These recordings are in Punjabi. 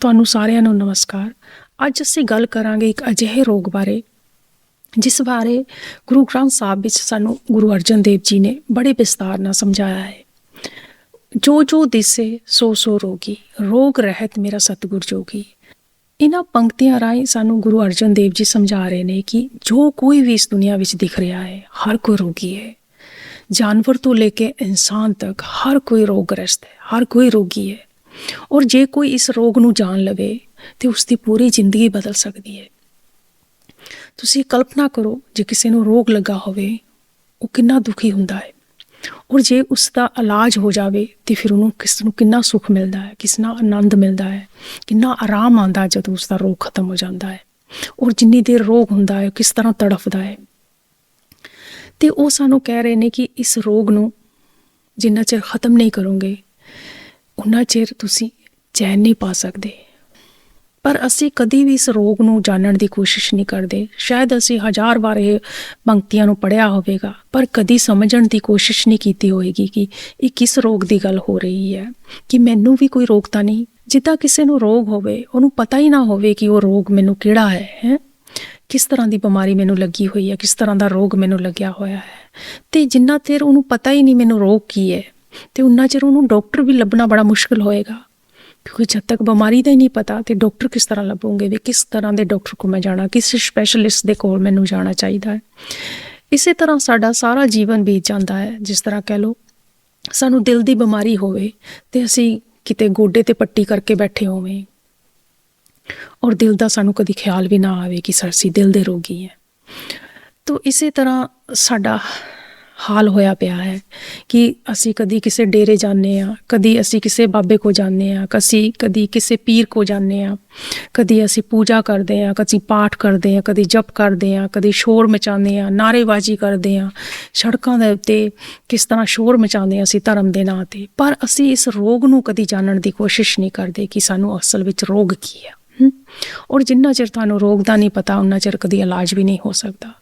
ਤੁਹਾਨੂੰ ਸਾਰਿਆਂ ਨੂੰ ਨਮਸਕਾਰ। ਅੱਜ ਅਸੀਂ ਗੱਲ ਕਰਾਂਗੇ ਇੱਕ ਅਜਿਹੇ ਰੋਗ ਬਾਰੇ, ਜਿਸ ਬਾਰੇ ਗੁਰੂ ਗ੍ਰੰਥ ਸਾਹਿਬ ਵਿੱਚ ਸਾਨੂੰ ਗੁਰੂ ਅਰਜਨ ਦੇਵ ਜੀ ਨੇ ਬੜੇ ਵਿਸਤਾਰ ਨਾਲ ਸਮਝਾਇਆ ਹੈ। ਜੋ ਜੋ ਦਿਸੇ, ਸੋ ਸੋ ਰੋਗੀ, ਰੋਗ ਰਹਿਤ ਮੇਰਾ ਸਤਿਗੁਰ ਜੋਗੀ। ਇਹਨਾਂ ਪੰਕਤੀਆਂ ਰਾਹੀਂ ਸਾਨੂੰ ਗੁਰੂ ਅਰਜਨ ਦੇਵ ਜੀ ਸਮਝਾ ਰਹੇ ਨੇ ਕਿ ਜੋ ਕੋਈ ਵੀ ਇਸ ਦੁਨੀਆ ਵਿੱਚ ਦਿਖ ਰਿਹਾ ਹੈ, ਹਰ ਕੋਈ ਰੋਗੀ ਹੈ। ਜਾਨਵਰ ਤੋਂ ਲੈ ਕੇ ਇਨਸਾਨ ਤੱਕ ਹਰ ਕੋਈ ਰੋਗਗ੍ਰਸਤ ਹੈ, ਹਰ ਕੋਈ ਰੋਗੀ ਹੈ। ਔਰ ਜੇ ਕੋਈ ਇਸ ਰੋਗ ਨੂੰ ਜਾਣ ਲਵੇ, ਤੇ ਉਸ ਦੀ ਪੂਰੀ ਜ਼ਿੰਦਗੀ ਬਦਲ ਸਕਦੀ ਹੈ। ਤੁਸੀਂ ਕਲਪਨਾ ਕਰੋ, ਜੇ ਕਿਸੇ ਨੂੰ ਰੋਗ ਲੱਗਾ ਹੋਵੇ, ਉਹ ਕਿੰਨਾ ਦੁਖੀ ਹੁੰਦਾ ਹੈ। ਔਰ ਜੇ ਉਸ ਦਾ ਇਲਾਜ ਹੋ ਜਾਵੇ, ਤੇ ਫਿਰ ਉਹਨੂੰ ਕਿਸ ਨੂੰ ਕਿੰਨਾ ਸੁੱਖ ਮਿਲਦਾ ਹੈ ਕਿੰਨਾ ਆਨੰਦ ਮਿਲਦਾ ਹੈ, ਕਿੰਨਾ ਆਰਾਮ ਆਉਂਦਾ ਜਦੋਂ ਉਸ ਦਾ ਰੋਗ ਖਤਮ ਹੋ ਜਾਂਦਾ ਹੈ। ਔਰ ਜਿੰਨੀ ਦੇਰ ਰੋਗ ਹੁੰਦਾ ਹੈ ਕਿਸ ਤਰ੍ਹਾਂ ਤੜਫਦਾ ਹੈ। ਤੇ ਉਹ ਸਾਨੂੰ ਕਹਿ ਰਹੇ ਨੇ ਕਿ ਇਸ ਰੋਗ ਨੂੰ ਜਿੰਨਾ ਚਿਰ ਖਤਮ ਨਹੀਂ ਕਰੋਗੇ ਉਨਾ ਚਿਰ ਤੁਸੀਂ ਚੈਨ ਨਹੀਂ ਪਾ ਸਕਦੇ। ਪਰ ਅਸੀਂ ਕਦੀ ਵੀ ਇਸ ਰੋਗ ਨੂੰ ਜਾਣਨ ਦੀ ਕੋਸ਼ਿਸ਼ ਨਹੀਂ ਕਰਦੇ। ਸ਼ਾਇਦ ਅਸੀਂ ਹਜ਼ਾਰ ਵਾਰ ਇਹ ਪੰਕਤੀਆਂ ਨੂੰ ਪੜਿਆ ਹੋਵੇਗਾ, ਪਰ ਕਦੀ ਸਮਝਣ ਦੀ ਕੋਸ਼ਿਸ਼ ਨਹੀਂ ਕੀਤੀ ਹੋਵੇਗੀ ਕਿ ਇਹ ਕਿਸ ਰੋਗ ਦੀ ਗੱਲ ਹੋ ਰਹੀ ਹੈ। ਕਿ ਮੈਨੂੰ ਵੀ ਕੋਈ ਰੋਗ ਤਾਂ ਨਹੀਂ, ਜਿੱਦਾਂ ਕਿਸੇ ਨੂੰ ਰੋਗ ਹੋਵੇ, ਉਹਨੂੰ ਪਤਾ ਹੀ ਨਾ ਹੋਵੇ ਕਿ ਉਹ ਰੋਗ ਮੈਨੂੰ ਕਿਹੜਾ ਹੈ ਹੈ? ਕਿਸ ਤਰ੍ਹਾਂ ਦੀ ਬਿਮਾਰੀ ਮੈਨੂੰ ਲੱਗੀ ਹੋਈ ਹੈ, ਕਿਸ ਤਰ੍ਹਾਂ ਦਾ ਰੋਗ ਮੈਨੂੰ ਲੱਗਿਆ ਹੋਇਆ ਹੈ। ਤੇ ਜਿੰਨਾ ਚਿਰ ਉਹਨੂੰ ਪਤਾ ਹੀ ਨਹੀਂ ਮੈਨੂੰ ਰੋਗ ਕੀ ਹੈ ਤੇ ਉਨਾ ਚਿਰ ਉਹਨੂੰ ਡਾਕਟਰ ਵੀ ਲੱਭਣਾ ਬੜਾ ਮੁਸ਼ਕਲ ਹੋਏਗਾ। ਕਿਉਂਕਿ ਜਦ ਤੱਕ ਬਿਮਾਰੀ ਦਾ ਹੀ ਨਹੀਂ ਪਤਾ ਤੇ ਡਾਕਟਰ ਕਿਸ ਤਰ੍ਹਾਂ ਲੱਭੂਗੇ ਵੀ ਕਿਸ ਤਰ੍ਹਾਂ ਦੇ ਡਾਕਟਰ ਕੋਲ ਮੈਂ ਜਾਣਾ, ਕਿਸ ਸਪੈਸ਼ਲਿਸਟ ਦੇ ਕੋਲ ਮੈਨੂੰ ਜਾਣਾ ਚਾਹੀਦਾ ਹੈ। ਇਸੇ ਤਰ੍ਹਾਂ ਸਾਡਾ ਸਾਰਾ ਜੀਵਨ ਬੀਤ ਜਾਂਦਾ ਹੈ, ਜਿਸ ਤਰ੍ਹਾਂ ਕਹਿ ਲਓ ਸਾਨੂੰ ਦਿਲ ਦੀ ਬਿਮਾਰੀ ਹੋਵੇ ਤੇ ਅਸੀਂ ਕਿਤੇ ਗੋਡੇ ਤੇ ਪੱਟੀ ਕਰਕੇ ਬੈਠੇ ਹੋਵੇਂ ਔਰ ਦਿਲ ਦਾ ਸਾਨੂੰ ਕਦੀ ਖਿਆਲ ਵੀ ਨਾ ਆਵੇ ਕਿ ਅਸੀਂ ਦਿਲ ਦੇ ਰੋਗੀ ਹੈ। ਤੋ ਇਸੇ ਤਰ੍ਹਾਂ ਸਾਡਾ ਹਾਲ ਹੋਇਆ ਪਿਆ ਹੈ ਕਿ ਅਸੀਂ ਕਦੀ ਕਿਸੇ ਡੇਰੇ ਜਾਂਦੇ ਆ ਕਦੀ ਅਸੀਂ ਕਿਸੇ ਬਾਬੇ ਕੋ ਜਾਂਦੇ ਆ ਕਦੀ ਕਦੀ ਕਿਸੇ ਪੀਰ ਕੋ ਜਾਂਦੇ ਆ ਕਦੀ ਅਸੀਂ ਪੂਜਾ ਕਰਦੇ ਆ ਕਦੀ ਪਾਠ ਕਰਦੇ ਆ ਕਦੀ ਜਪ ਕਰਦੇ ਆ ਕਦੀ ਸ਼ੋਰ ਮਚਾਉਂਦੇ ਆ ਨਾਰੇਬਾਜ਼ੀ ਕਰਦੇ ਆ ਸੜਕਾਂ ਦੇ ਉੱਤੇ ਕਿਸ ਤਰ੍ਹਾਂ ਸ਼ੋਰ ਮਚਾਉਂਦੇ ਆ ਅਸੀਂ ਧਰਮ ਦੇ ਨਾਂ ਤੇ। ਪਰ ਅਸੀਂ ਇਸ ਰੋਗ ਨੂੰ ਕਦੀ ਜਾਣਨ ਦੀ ਕੋਸ਼ਿਸ਼ ਨਹੀਂ ਕਰਦੇ ਕਿ ਸਾਨੂੰ ਅਸਲ ਵਿੱਚ ਰੋਗ ਕੀ ਹੈ ਔਰ ਜਿੰਨਾ ਚਿਰ ਤੁਹਾਨੂੰ ਰੋਗ ਦਾ ਨਹੀਂ ਪਤਾ ਉਹਨਾਂ ਚਿਰ ਕਦੀ ਇਲਾਜ ਵੀ ਨਹੀਂ ਹੋ ਸਕਦਾ।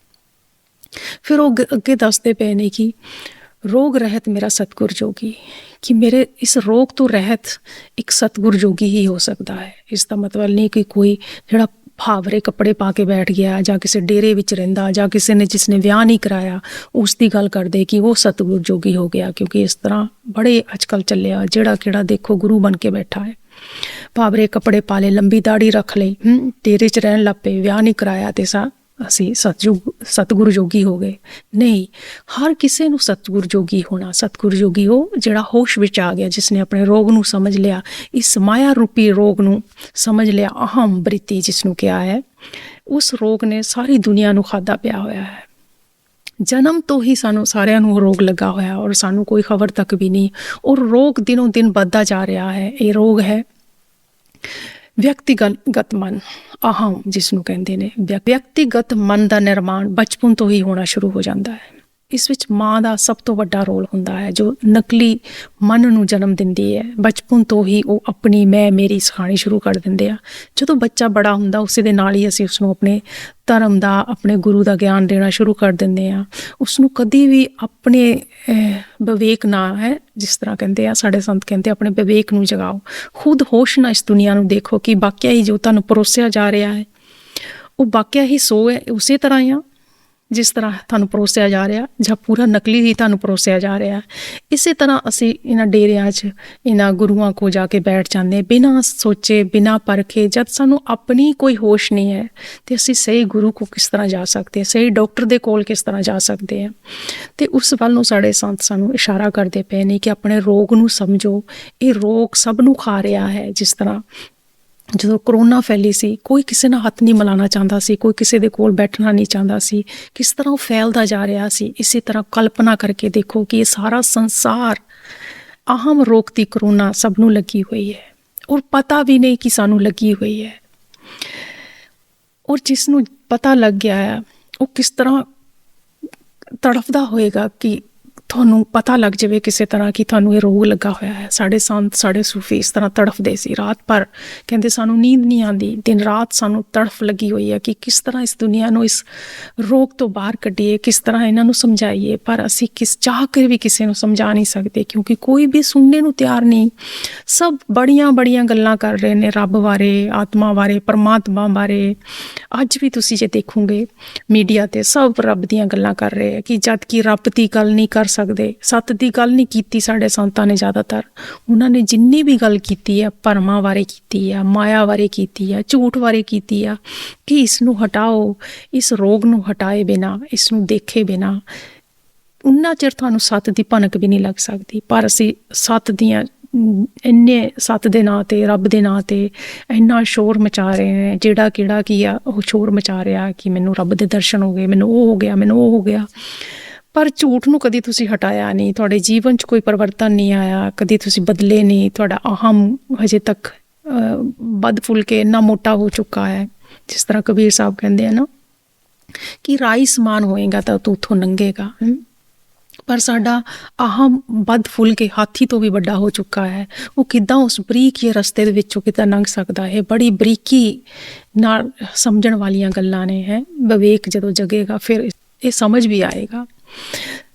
ਫਿਰ ਉਹ ਅੱਗੇ- ਅੱਗੇ ਦੱਸਦੇ ਪਏ ਨੇ ਕਿ ਰੋਗ ਰਹਿਤ ਮੇਰਾ ਸਤਗੁਰ ਜੋਗੀ ਕਿ ਮੇਰੇ ਇਸ ਰੋਗ ਤੋਂ ਰਹਿਤ ਇੱਕ ਸਤਗੁਰ ਜੋਗੀ ਹੀ ਹੋ ਸਕਦਾ ਹੈ। ਇਸ ਦਾ ਮਤਲਬ ਨਹੀਂ ਕਿ ਕੋਈ ਜਿਹੜਾ ਭਾਵਰੇ ਕੱਪੜੇ ਪਾ ਕੇ ਬੈਠ ਗਿਆ, ਜਾਂ ਕਿਸੇ ਡੇਰੇ ਵਿੱਚ ਰਹਿੰਦਾ, ਜਾਂ ਕਿਸੇ ਨੇ ਜਿਸ ਨੇ ਵਿਆਹ ਨਹੀਂ ਕਰਾਇਆ, ਉਸ ਦੀ ਗੱਲ ਕਰਦੇ ਕਿ ਉਹ ਸਤਗੁਰ ਜੋਗੀ ਹੋ ਗਿਆ, ਕਿਉਂਕਿ ਇਸ ਤਰ੍ਹਾਂ ਬੜੇ ਅੱਜਕੱਲ ਚੱਲਿਆ ਜਿਹੜਾ ਕਿਹੜਾ ਦੇਖੋ ਗੁਰੂ ਬਣ ਕੇ ਬੈਠਾ ਹੈ। ਭਾਵਰੇ ਕੱਪੜੇ ਪਾ ਲਏ, ਲੰਬੀ ਦਾੜੀ ਰੱਖ ਲਈ ਡੇਰੇ 'ਚ ਰਹਿਣ ਲੱਪੇ ਵਿਆਹ ਨਹੀਂ ਕਰਾਇਆ ਤੇ ਸਾ ਅਸੀਂ ਸਤਜੁਗ, ਸਤਗੁਰ ਜੋਗੀ ਹੋ ਗਏ। ਨਹੀਂ, ਹਰ ਕਿਸੇ ਨੂੰ ਸਤਗੁਰ ਜੋਗੀ ਹੋਣਾ, ਸਤਗੁਰ ਜੋਗੀ ਉਹ ਜਿਹੜਾ ਹੋਸ਼ ਵਿੱਚ ਆ ਗਿਆ ਜਿਸ ਨੇ ਆਪਣੇ ਰੋਗ ਨੂੰ ਸਮਝ ਲਿਆ, ਇਸ ਮਾਇਆ ਰੂਪੀ ਰੋਗ ਨੂੰ ਸਮਝ ਲਿਆ, ਅਹਮ ਬ੍ਰਿਤੀ ਜਿਸ ਨੂੰ ਕਿਹਾ ਹੈ, ਉਸ ਰੋਗ ਨੇ ਸਾਰੀ ਦੁਨੀਆ ਨੂੰ ਖਾਦਾ ਪਿਆ ਹੋਇਆ ਹੈ। ਜਨਮ ਤੋਂ ਹੀ ਸਾਨੂੰ ਸਾਰਿਆਂ ਨੂੰ ਰੋਗ ਲੱਗਾ ਹੋਇਆ ਔਰ ਸਾਨੂੰ ਕੋਈ ਖਬਰ ਤੱਕ ਵੀ ਨਹੀਂ। ਔਰ ਰੋਗ ਦਿਨੋਂ ਦਿਨ ਵੱਧਦਾ ਜਾ ਰਿਹਾ ਹੈ। ਇਹ ਰੋਗ ਹੈ ਵਿਅਕਤੀਗਤ ਮਨ ਅਹਮ ਜਿਸ ਨੂੰ ਕਹਿੰਦੇ ਨੇ ਵਿਅ- ਵਿਅਕਤੀਗਤ ਮਨ ਦਾ ਨਿਰਮਾਣ ਬਚਪਨ ਤੋਂ ਹੀ ਹੋਣਾ ਸ਼ੁਰੂ ਹੋ ਜਾਂਦਾ ਹੈ। ਇਸ ਵਿੱਚ ਮਾਂ ਦਾ ਸਭ ਤੋਂ ਵੱਡਾ ਰੋਲ ਹੁੰਦਾ ਹੈ, ਜੋ ਨਕਲੀ ਮਨ ਨੂੰ ਜਨਮ ਦਿੰਦੀ ਹੈ। ਬਚਪਨ ਤੋਂ ਹੀ ਉਹ ਆਪਣੀ ਮੈਂ ਮੇਰੀ ਸਿਖਾਣੀ ਸ਼ੁਰੂ ਕਰ ਦਿੰਦੇ ਆ। ਜਦੋਂ ਬੱਚਾ ਬੜਾ ਹੁੰਦਾ, ਉਸੇ ਦੇ ਨਾਲ ਹੀ ਅਸੀਂ ਉਸ ਨੂੰ ਆਪਣੇ ਧਰਮ ਦਾ, ਆਪਣੇ ਗੁਰੂ ਦਾ ਗਿਆਨ ਦੇਣਾ ਸ਼ੁਰੂ ਕਰ ਦਿੰਦੇ ਆ। ਉਸ ਨੂੰ ਕਦੀ ਵੀ ਆਪਣੇ ਵਿਵੇਕ ਨਾ, ਹੈ, ਜਿਸ ਤਰ੍ਹਾਂ ਕਹਿੰਦੇ ਆ, ਸਾਡੇ ਸੰਤ ਕਹਿੰਦੇ ਆਪਣੇ ਵਿਵੇਕ ਨੂੰ ਜਗਾਓ। ਖੁਦ ਹੋਸ਼ ਨਾਲ ਇਸ ਦੁਨੀਆ ਨੂੰ ਦੇਖੋ ਕਿ ਵਾਕਿਆ ਹੀ ਜੋ ਤੁਹਾਨੂੰ ਪਰੋਸਿਆ ਜਾ ਰਿਹਾ ਹੈ, ਉਹ ਵਾਕਿਆ ਹੀ ਸੋ ਹੈ, ਉਸੇ ਤਰ੍ਹਾਂ ਹੀ ਆ। ਜਿਸ ਤਰ੍ਹਾਂ ਤੁਹਾਨੂੰ ਪਰੋਸਿਆ ਜਾ ਰਿਹਾ, ਜਾਂ ਪੂਰਾ ਨਕਲੀ ਹੀ ਤੁਹਾਨੂੰ ਪਰੋਸਿਆ ਜਾ ਰਿਹਾ। ਇਸੇ ਤਰ੍ਹਾਂ ਅਸੀਂ ਇਹਨਾਂ ਡੇਰਿਆਂ 'ਚ, ਇਹਨਾਂ ਗੁਰੂਆਂ ਕੋ ਜਾ ਕੇ ਬੈਠ ਜਾਂਦੇ ਬਿਨਾਂ ਸੋਚੇ, ਬਿਨਾਂ ਪਰਖੇ, ਜਦ ਸਾਨੂੰ ਆਪਣੀ ਕੋਈ ਹੋਸ਼ ਨਹੀਂ ਹੈ, ਤੇ ਅਸੀਂ ਸਹੀ ਗੁਰੂ ਕੋ ਕਿਸ ਤਰ੍ਹਾਂ ਜਾ ਸਕਦੇ ਸਹੀ ਡਾਕਟਰ ਦੇ ਕੋਲ ਕਿਸ ਤਰ੍ਹਾਂ ਜਾ ਸਕਦੇ ਹਾਂ? ਤੇ ਉਸ ਵੱਲ ਨੂੰ ਸਾਡੇ ਸੰਤ ਸਾਨੂੰ ਇਸ਼ਾਰਾ ਕਰਦੇ ਪਏ ਨੇ ਕਿ ਆਪਣੇ ਰੋਗ ਨੂੰ ਸਮਝੋ। ਇਹ ਰੋਗ ਸਭ ਨੂੰ ਖਾ ਰਿਹਾ ਹੈ, ਜਿਸ ਤਰ੍ਹਾਂ ਜਦੋਂ ਕਰੋਨਾ ਫੈਲੀ ਸੀ, ਕੋਈ ਕਿਸੇ ਨਾਲ ਹੱਥ ਨਹੀਂ ਮਿਲਾਉਣਾ ਚਾਹੁੰਦਾ ਸੀ, ਕੋਈ ਕਿਸੇ ਦੇ ਕੋਲ ਬੈਠਣਾ ਨਹੀਂ ਚਾਹੁੰਦਾ ਸੀ, ਕਿਸ ਤਰ੍ਹਾਂ ਉਹ ਫੈਲਦਾ ਜਾ ਰਿਹਾ ਸੀ, ਇਸੇ ਤਰ੍ਹਾਂ ਕਲਪਨਾ ਕਰਕੇ ਦੇਖੋ ਕਿ ਇਹ ਸਾਰਾ ਸੰਸਾਰ ਅਹਮ ਰੋਗ ਦੀ ਕਰੋਨਾ ਸਭ ਨੂੰ ਲੱਗੀ ਹੋਈ ਹੈ ਔਰ ਪਤਾ ਵੀ ਨਹੀਂ ਕਿ ਸਾਨੂੰ ਲੱਗੀ ਹੋਈ ਹੈ। ਔਰ ਜਿਸ ਨੂੰ ਪਤਾ ਲੱਗ ਗਿਆ ਹੈ, ਉਹ ਕਿਸ ਤਰ੍ਹਾਂ ਤੜਫਦਾ ਹੋਏਗਾ ਕਿ ਤੁਹਾਨੂੰ ਪਤਾ ਲੱਗ ਜਾਵੇ ਕਿਸੇ ਤਰ੍ਹਾਂ ਕਿ ਤੁਹਾਨੂੰ ਇਹ ਰੋਗ ਲੱਗਾ ਹੋਇਆ ਹੈ। ਸਾਡੇ ਸੰਤ, ਸਾਡੇ ਸੂਫੀ ਇਸ ਤਰ੍ਹਾਂ ਤੜਫਦੇ ਸੀ ਰਾਤ ਪਰ ਕਹਿੰਦੇ, ਸਾਨੂੰ ਨੀਂਦ ਨਹੀਂ ਆਉਂਦੀ। ਦਿਨ ਰਾਤ ਸਾਨੂੰ ਤੜਫ ਲੱਗੀ ਹੋਈ ਹੈ ਕਿ ਕਿਸ ਤਰ੍ਹਾਂ ਇਸ ਦੁਨੀਆ ਨੂੰ ਇਸ ਰੋਗ ਤੋਂ ਬਾਹਰ ਕੱਢੀਏ, ਕਿਸ ਤਰ੍ਹਾਂ ਇਹਨਾਂ ਨੂੰ ਸਮਝਾਈਏ। ਪਰ ਅਸੀਂ ਕਿਸ, ਚਾਹ ਕੇ ਵੀ ਕਿਸੇ ਨੂੰ ਸਮਝਾ ਨਹੀਂ ਸਕਦੇ ਕਿਉਂਕਿ ਕੋਈ ਵੀ ਸੁਣਨੇ ਨੂੰ ਤਿਆਰ ਨਹੀਂ। ਸਭ ਬੜੀਆਂ ਬੜੀਆਂ ਗੱਲਾਂ ਕਰ ਰਹੇ ਨੇ ਰੱਬ ਬਾਰੇ, ਆਤਮਾ ਬਾਰੇ, ਪਰਮਾਤਮਾ ਬਾਰੇ। ਅੱਜ ਵੀ ਤੁਸੀਂ ਜੇ ਦੇਖੋਗੇ ਮੀਡੀਆ ਤੇ ਸਭ ਰੱਬ ਦੀਆਂ ਗੱਲਾਂ ਕਰ ਰਹੇ ਹੈ ਕਿ ਜਦ ਕਿ ਰੱਬ ਦੀ ਗੱਲ ਨਹੀਂ ਕਰ ਸਕਦੇ। ਸੱਤ ਦੀ ਗੱਲ ਨਹੀਂ ਕੀਤੀ ਸਾਡੇ ਸੰਤਾਂ ਨੇ ਜ਼ਿਆਦਾਤਰ। ਉਹਨਾਂ ਨੇ ਜਿੰਨੀ ਵੀ ਗੱਲ ਕੀਤੀ ਹੈ, ਭਰਮਾਂ ਬਾਰੇ ਕੀਤੀ ਹੈ, ਮਾਇਆ ਬਾਰੇ ਕੀਤੀ ਆ ਝੂਠ ਬਾਰੇ ਕੀਤੀ ਆ ਕਿ ਇਸ ਨੂੰ ਹਟਾਓ, ਇਸ ਰੋਗ ਨੂੰ ਹਟਾਏ ਬਿਨਾ ਇਸ ਨੂੰ ਦੇਖੇ ਬਿਨਾ, ਉਨਾ ਚਿਰ ਤੁਹਾਨੂੰ ਸੱਤ ਦੀ ਭਨਕ ਵੀ ਨਹੀਂ ਲੱਗ ਸਕਦੀ। ਪਰ ਅਸੀਂ ਸੱਤ ਦੀਆਂ, ਇੰਨੇ ਸੱਤ ਦੇ ਨਾਂ ਤੇ, ਰੱਬ ਦੇ ਨਾਂ ਤੇ ਇੰਨਾ ਸ਼ੋਰ ਮਚਾ ਰਹੇ ਨੇ ਜਿਹੜਾ ਕਿਹੜਾ ਕੀ ਆ, ਉਹ ਸ਼ੋਰ ਮਚਾ ਰਿਹਾ ਕਿ ਮੈਨੂੰ ਰੱਬ ਦੇ ਦਰਸ਼ਨ ਹੋ ਗਏ, ਮੈਨੂੰ ਉਹ ਹੋ ਗਿਆ, ਮੈਨੂੰ ਉਹ ਹੋ ਗਿਆ। ਪਰ ਝੂਠ ਨੂੰ ਕਦੀ ਤੁਸੀਂ ਹਟਾਇਆ ਨਹੀਂ ਤੁਹਾਡੇ ਜੀਵਨ 'ਚ ਕੋਈ ਪਰਿਵਰਤਨ ਨਹੀਂ ਆਇਆ ਕਦੀ ਤੁਸੀਂ ਬਦਲੇ ਨਹੀਂ ਤੁਹਾਡਾ ਅਹਮ ਹਜੇ ਤੱਕ ਅਹ, ਵੱਧ ਫੁੱਲ ਕੇ ਇੰਨਾ ਮੋਟਾ ਹੋ ਚੁੱਕਾ ਹੈ ਜਿਸ ਤਰ੍ਹਾਂ ਕਬੀਰ ਸਾਹਿਬ ਕਹਿੰਦੇ ਆ ਨਾ ਕਿ ਰਾਈ ਸਮਾਨ ਹੋਏਗਾ ਤਾਂ ਤੂੰ ਉਥੋਂ ਲੰਘੇਗਾ ਹਮ? ਪਰ ਸਾਡਾ ਅਹਮ ਵੱਧ ਫੁੱਲ ਕੇ ਹਾਥੀ ਤੋਂ ਵੀ ਵੱਡਾ ਹੋ ਚੁੱਕਾ ਹੈ ਉਹ ਕਿਦਾਂ ਉਸ ਬਰੀਕ ਜਿਹੇ ਰਸਤੇ ਦੇ ਵਿੱਚੋਂ ਕਿਦਾਂ ਲੰਘ ਸਕਦਾ ਹੈ ਬੜੀ ਬਰੀਕੀ ਨਾਲ ਸਮਝਣ ਵਾਲੀਆਂ ਗੱਲਾਂ ਨੇ ਹੈ ਵਿਵੇਕ ਜਦੋਂ ਜਗੇਗਾ ਫਿਰ ਇਹ ਸਮਝ ਵੀ ਆਏਗਾ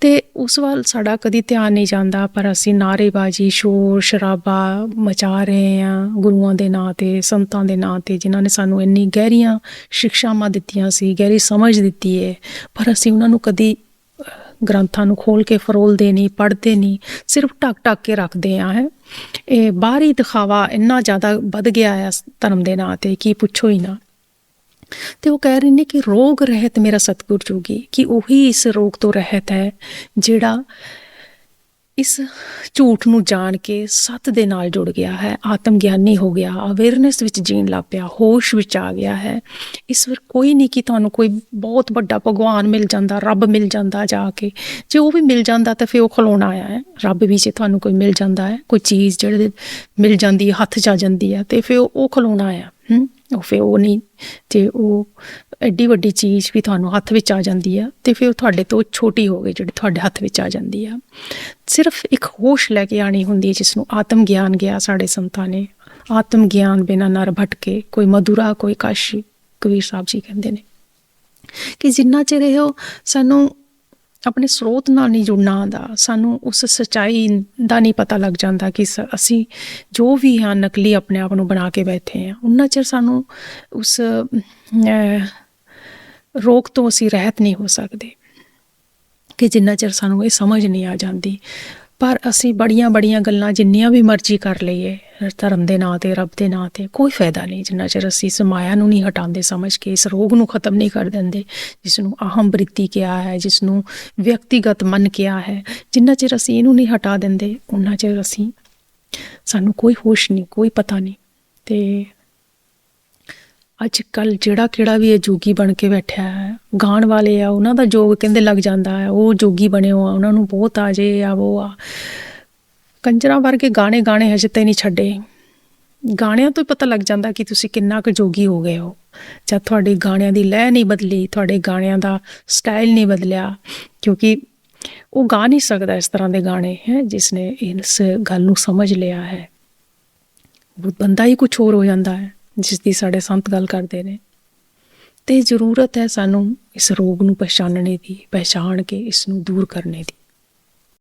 ਤੇ ਉਸ ਵੱਲ ਸਾਡਾ ਕਦੀ ਧਿਆਨ ਨਹੀਂ ਜਾਂਦਾ, ਪਰ ਅਸੀਂ ਨਾਰੇਬਾਜ਼ੀ ਸ਼ੋਰ, ਸ਼ਰਾਬਾ ਮਚਾ ਰਹੇ ਹਾਂ ਗੁਰੂਆਂ ਦੇ ਨਾਂ ਤੇ, ਸੰਤਾਂ ਦੇ ਨਾਂ ਤੇ, ਜਿਨ੍ਹਾਂ ਨੇ ਸਾਨੂੰ ਇੰਨੀ ਗਹਿਰੀਆਂ ਸਿੱਖਿਆਵਾਂ ਦਿੱਤੀਆਂ ਸੀ, ਗਹਿਰੀ ਸਮਝ ਦਿੱਤੀ ਹੈ ਪਰ ਅਸੀਂ ਉਹਨਾਂ ਨੂੰ ਕਦੀ ਗ੍ਰੰਥਾਂ ਨੂੰ ਖੋਲ ਕੇ ਫਰੋਲਦੇ ਨਹੀਂ, ਪੜ੍ਹਦੇ ਨਹੀਂ, ਸਿਰਫ ਟਕ ਟਕ ਕੇ ਰੱਖਦੇ ਆ ਹੈ। ਇਹ ਬਾਹਰੀ ਦਿਖਾਵਾ ਇੰਨਾ ਜ਼ਿਆਦਾ ਵੱਧ ਗਿਆ ਹੈ ਧਰਮ ਦੇ ਨਾਂ ਤੇ, ਕੀ ਪੁੱਛੋ ਹੀ ਨਾ। ਤੇ ਉਹ ਕਹਿ ਰਹੇ ਨੇ ਕਿ ਰੋਗ ਰਹਿਤ ਮੇਰਾ ਸਤਿਗੁਰ ਜੋਗੀ, ਕਿ ਉਹੀ ਇਸ ਰੋਗ ਤੋਂ ਰਹਿਤ ਹੈ ਜਿਹੜਾ ਇਸ ਝੂਠ ਨੂੰ ਜਾਣ ਕੇ ਸਤ ਦੇ ਨਾਲ ਜੁੜ ਗਿਆ ਹੈ, ਆਤਮ ਗਿਆਨੀ ਹੋ ਗਿਆ ਅਵੇਅਰਨੈਸ ਵਿੱਚ ਜੀਣ ਲੱਗ ਪਿਆ, ਹੋਸ਼ ਵਿੱਚ ਆ ਗਿਆ ਹੈ। ਇਸ ਵਾਰ ਕੋਈ ਨਹੀਂ ਕਿ ਤੁਹਾਨੂੰ ਕੋਈ ਬਹੁਤ ਵੱਡਾ ਭਗਵਾਨ ਮਿਲ ਜਾਂਦਾ, ਰੱਬ ਮਿਲ ਜਾਂਦਾ ਜਾ ਕੇ। ਜੇ ਉਹ ਵੀ ਮਿਲ ਜਾਂਦਾ ਤਾਂ ਫਿਰ ਉਹ ਖਲੋਣਾ ਆਇਆ ਹੈ। ਰੱਬ ਵੀ ਜੇ ਤੁਹਾਨੂੰ ਕੋਈ ਮਿਲ ਜਾਂਦਾ ਹੈ, ਕੋਈ ਚੀਜ਼ ਜਿਹੜੇ ਮਿਲ ਜਾਂਦੀ ਹੈ, ਹੱਥ 'ਚ ਆ ਜਾਂਦੀ ਹੈ, ਤੇ ਫਿਰ ਉਹ- ਉਹ ਖਲੋਣਾ ਆਇਆ ਹੂੰ? ਉਹ ਫਿਰ ਉਹ ਨਹੀਂ, ਤੇ ਉਹ ਐਡੀ ਵੱਡੀ ਚੀਜ਼ ਵੀ ਤੁਹਾਨੂੰ ਹੱਥ ਵਿੱਚ ਆ ਜਾਂਦੀ ਆ, ਤੇ ਫਿਰ ਉਹ ਤੁਹਾਡੇ ਤੋਂ ਛੋਟੀ ਹੋ ਗਈ ਜਿਹੜੀ ਤੁਹਾਡੇ ਹੱਥ ਵਿੱਚ ਆ ਜਾਂਦੀ ਆ। ਸਿਰਫ ਇੱਕ ਹੋਸ਼ ਲੈ ਕੇ ਆਣੀ ਹੁੰਦੀ ਹੈ ਜਿਸ ਨੂੰ ਆਤਮ ਗਿਆਨ ਗਿਆ ਸਾਡੇ ਸੰਤਾਂ ਨੇ। ਆਤਮ ਗਿਆਨ ਬਿਨਾ ਨਰ ਭਟਕੇ, ਕੋਈ ਮਧੁਰਾ, ਕੋਈ ਕਾਸ਼ੀ ਕਬੀਰ ਸਾਹਿਬ ਜੀ ਕਹਿੰਦੇ ਨੇ। ਕਿ ਜਿੰਨਾ ਚਿਰ ਇਹ ਉਹ ਸਾਨੂੰ ਆਪਣੇ ਸਰੋਤ ਨਾਲ ਨਹੀਂ ਜੁੜਨਾ ਆਉਂਦਾ। ਸਾਨੂੰ ਉਸ ਸਚਾਈ ਦਾ ਨਹੀਂ ਪਤਾ ਲੱਗ ਜਾਂਦਾ ਕਿ ਸ- ਅਸੀਂ ਜੋ ਵੀ ਹਾਂ ਨਕਲੀ ਆਪਣੇ ਆਪ ਨੂੰ ਬਣਾ ਕੇ ਬੈਠੇ ਹਾਂ। ਉਹਨਾਂ ਚਿਰ ਸਾਨੂੰ ਉਸ ਅਹ, ਰੋਗ ਤੋਂ ਅਸੀਂ ਰਹਿਤ ਨਹੀਂ ਹੋ ਸਕਦੇ। ਕਿ ਜਿੰਨਾ ਚਿਰ ਸਾਨੂੰ ਇਹ ਸਮਝ ਨਹੀਂ ਆ ਜਾਂਦੀ। ਪਰ ਅਸੀਂ ਬੜੀਆਂ ਬੜੀਆਂ ਗੱਲਾਂ ਜਿੰਨੀਆਂ ਵੀ ਮਰਜ਼ੀ ਕਰ ਲਈਏ, ਧਰਮ ਦੇ ਨਾਂ ਤੇ, ਰੱਬ ਦੇ ਨਾਂ ਤੇ, ਕੋਈ ਫਾਇਦਾ ਨਹੀਂ। ਜਿੰਨਾ ਚਿਰ ਅਸੀਂ ਸਮਾਇਆ ਨੂੰ ਨਹੀਂ ਹਟਾਉਂਦੇ ਸਮਝ ਕੇ, ਇਸ ਰੋਗ ਨੂੰ ਖਤਮ ਨਹੀਂ ਕਰ ਦਿੰਦੇ ਜਿਸ ਨੂੰ ਅਹਮ ਬ੍ਰਿਤੀ ਕਿਹਾ ਹੈ ਜਿਸ ਨੂੰ ਵਿਅਕਤੀਗਤ ਮਨ ਕਿਹਾ ਹੈ, ਜਿੰਨਾ ਚਿਰ ਅਸੀਂ ਇਹਨੂੰ ਨਹੀਂ ਹਟਾ ਦਿੰਦੇ ਉਹਨਾਂ ਚਿਰ ਅਸੀਂ, ਸਾਨੂੰ ਕੋਈ ਹੋਸ਼ ਨਹੀਂ, ਕੋਈ ਪਤਾ ਨਹੀਂ। ਤੇ ਅੱਜ ਕੱਲ ਜਿਹੜਾ ਕਿਹੜਾ ਵੀ ਇਹ ਜੋਗੀ ਬਣ ਕੇ ਬੈਠਾ ਹੈ, ਗਾਣ ਵਾਲੇ ਆ, ਉਹਨਾਂ ਦਾ ਜੋਗ ਕਹਿੰਦੇ ਲੱਗ ਜਾਂਦਾ ਹੈ, ਉਹ ਜੋਗੀ ਬਣੇ ਹੋ ਆ, ਉਹਨਾਂ ਨੂੰ ਬਹੁਤ ਆ ਜੇ ਆ, ਉਹ ਆ। ਕੰਜਰਾਂ ਵਰਗੇ ਗਾਣੇ ਗਾਣੇ ਹਜੇ ਤਾਈਂ ਨਹੀਂ ਛੱਡੇ। ਗਾਣਿਆਂ ਤੋਂ ਹੀ ਪਤਾ ਲੱਗ ਜਾਂਦਾ ਕਿ ਤੁਸੀਂ ਕਿੰਨਾ ਕੁ ਜੋਗੀ ਹੋ ਗਏ ਹੋ। ਜਦ ਤੁਹਾਡੇ ਗਾਣਿਆਂ ਦੀ ਲਹਿ ਨਹੀਂ ਬਦਲੀ, ਤੁਹਾਡੇ ਗਾਣਿਆਂ ਦਾ ਸਟਾਈਲ ਨਹੀਂ ਬਦਲਿਆ, ਕਿਉਂਕਿ ਉਹ ਗਾ ਨਹੀਂ ਸਕਦਾ ਇਸ ਤਰ੍ਹਾਂ ਦੇ ਗਾਣੇ, ਹੈ, ਜਿਸ ਨੇ ਇਸ ਗੱਲ ਨੂੰ ਸਮਝ ਲਿਆ ਹੈ। ਉਹ ਬੰਦਾ ਹੀ ਕੁਝ ਹੋਰ ਹੋ ਜਾਂਦਾ ਹੈ। ਜਿਸ ਦੀ ਸਾਡੇ ਸੰਤ ਗੱਲ ਕਰਦੇ ਨੇ। ਤੇ ਜ਼ਰੂਰਤ ਹੈ ਸਾਨੂੰ ਇਸ ਰੋਗ ਨੂੰ ਪਛਾਣਨੇ ਦੀ ਪਹਿਚਾਣ ਕੇ ਇਸ ਨੂੰ ਦੂਰ ਕਰਨੇ ਦੀ।